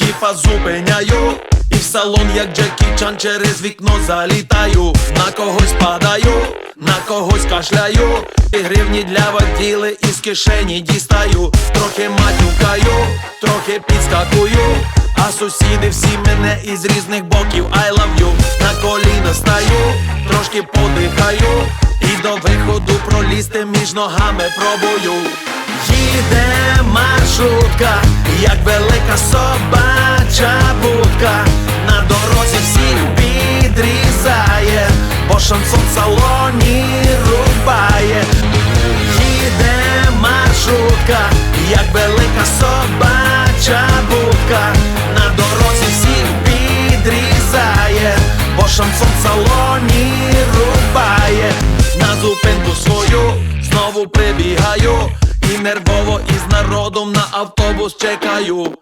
тіпа зупиняю. І в салон, як Джекі Чан, через вікно залітаю, на когось падаю, на когось кашляю, і гривні для воділи із кишені дістаю, трохи матюкаю, трохи підскакую, а сусіди всі мене із різних боків. I love you. На коліна стаю, трошки подихаю, і до виходу пролізти між ногами пробую. Їде маршрутка, як велика собача будка, на дорозі всіх підрізає, бо шансон в салоні рубає. Їде маршрутка, як велика собача будка, на дорозі всіх підрізає, бо шансон в салоні рубає. На зупинку свою знову прибігаю і нервово із народом на автобус чекаю.